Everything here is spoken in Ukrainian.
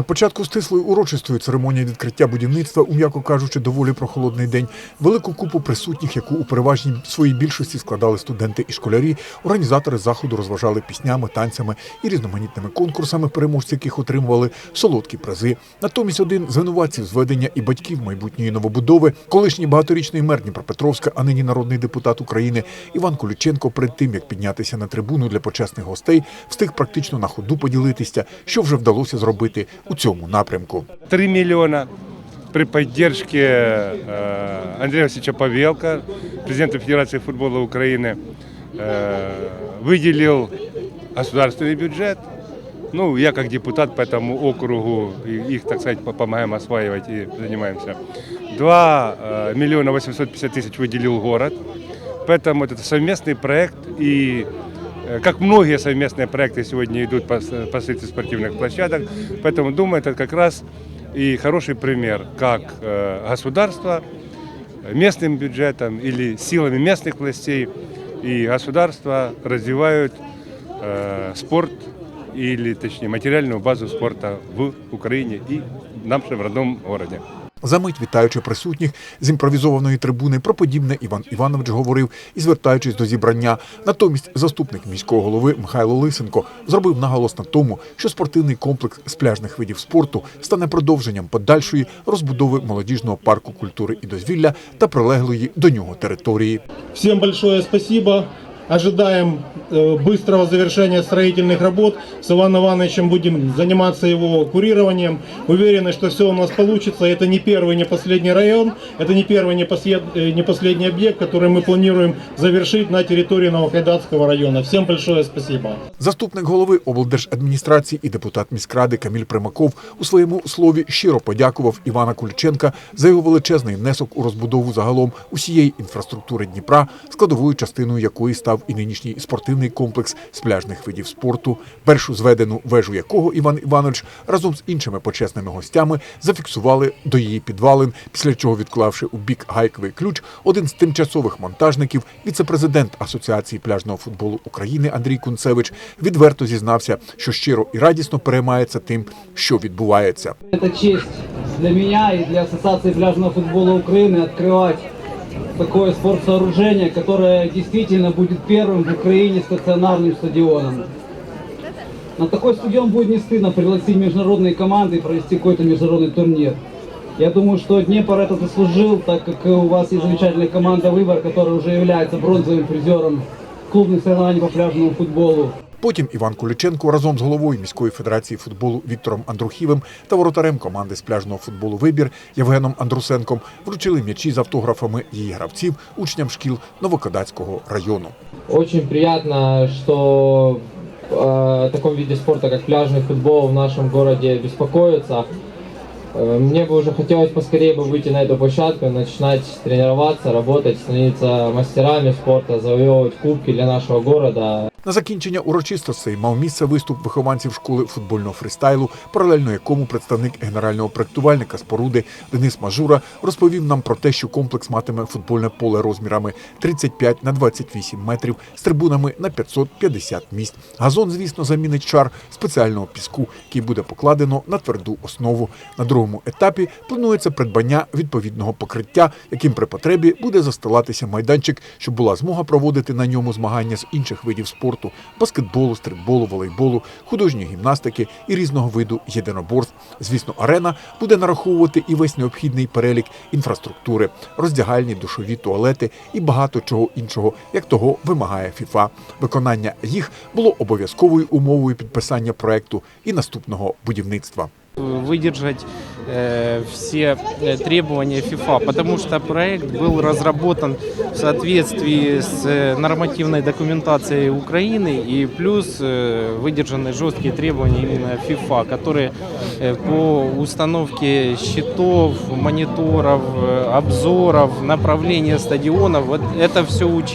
На початку стислої урочистої церемонії відкриття будівництва, у м'яко кажучи, доволі прохолодний день, велику купу присутніх, яку у переважній своїй більшості складали студенти і школярі, організатори заходу розважали піснями, танцями і різноманітними конкурсами, переможці яких отримували солодкі призи. Натомість один з винуватців зведення і батьків майбутньої новобудови, колишній багаторічний мер Дніпропетровська, а нині народний депутат України Іван Куліченко, перед тим як піднятися на трибуну для почесних гостей, встиг практично на ходу поділитися, що вже вдалося зробити у цьому напрямку. 3 миллиона при поддержке э, Андрея Васильевича Павелка, президента Федерации футбола Украины, э, выделил государственный бюджет. Ну, я как депутат по этому округу их, так сказать, по- помогаем осваивать и занимаемся. 2 э, миллиона 850 тысяч выделил город. Поэтому это совместный проект и как многие совместные проекты сегодня идут по, по строительству спортивных площадок, поэтому думаю, это как раз и хороший пример, как э, государство местным бюджетом или силами местных властей и государства развивают э, спорт или, точнее, материальную базу спорта в Украине и в нашем родном городе. Замить вітаючи присутніх з імпровізованої трибуни, про подібне Іван Іванович говорив і звертаючись до зібрання. Натомість заступник міського голови Михайло Лисенко зробив наголос на тому, що спортивний комплекс з пляжних видів спорту стане продовженням подальшої розбудови молодіжного парку культури і дозвілля та прилеглої до нього території. Всем большое спасибо Ожидаем э, быстрого завершения строительных работ. С Иваном Ивановичем будем заниматься его курированием. Уверены, что все у нас получится. Это не первый, не последний район. Это не первый, не, послед- э, не последний объект, который мы планируем завершить на территории Новокайдатского района. Всем большое спасибо. Заступник голови облдержадміністрації і депутат міськради Каміль Примаков у своєму слові щиро подякував Івана Куліченка за його величезний внесок у розбудову загалом усієї інфраструктури Дніпра, складовою частиною якої став і нинішній спортивний комплекс з пляжних видів спорту, першу зведену вежу якого Іван Іванович разом з іншими почесними гостями зафіксували до її підвалин, після чого відклавши у бік гайковий ключ, один з тимчасових монтажників, віце-президент Асоціації пляжного футболу України Андрій Кунцевич, відверто зізнався, що щиро і радісно переймається тим, що відбувається. Это честь для меня и для Ассоциации пляжного футбола Украины открывать такое спортсооружение, которое действительно будет первым в Украине стационарным стадионом. На такой стадион будет не стыдно пригласить международные команды и провести какой-то международный турнир. Я думаю, что Днепр это заслужил, так как у вас есть замечательная команда «Выбор», которая уже является бронзовым призером клубных соревнований по пляжному футболу. Потім Іван Куліченко разом з головою міської федерації футболу Віктором Андрухівим та воротарем команди з пляжного футболу Вибір Євгеном Андрусенком вручили м'ячі з автографами її гравців учням шкіл Новокодацького району. Очень приятно, что э, о таком виде спорта, как пляжный футбол в нашем городе беспокоятся. Э, Мне бы уже хотелось поскорее бы выйти на эту площадку, начинать тренироваться, работать, становиться мастерами спорта, завоевывать кубки для нашего города. На закінчення урочистостей мав місце виступ вихованців школи футбольного фристайлу, паралельно якому представник генерального проектувальника споруди Денис Мажура розповів нам про те, що комплекс матиме футбольне поле розмірами 35 на 28 метрів з трибунами на 550 місць. Газон, звісно, замінить шар спеціального піску, який буде покладено на тверду основу. На другому етапі планується придбання відповідного покриття, яким при потребі буде застилатися майданчик, щоб була змога проводити на ньому змагання з інших видів спорту баскетболу, стритболу, волейболу, художньої гімнастики і різного виду єдиноборств. Звісно, арена буде нараховувати і весь необхідний перелік інфраструктури, роздягальні, душові туалети і багато чого іншого, як того вимагає ФІФА. Виконання їх було обов'язковою умовою підписання проекту і наступного будівництва. выдержать э, все э, требования ФИФА, потому что проект был разработан в соответствии с э, нормативной документацией Украины и плюс э, выдержаны жесткие требования именно ФИФА, которые э, по установке щитов, мониторов, э, обзоров, направления стадионов, вот это все учитывается.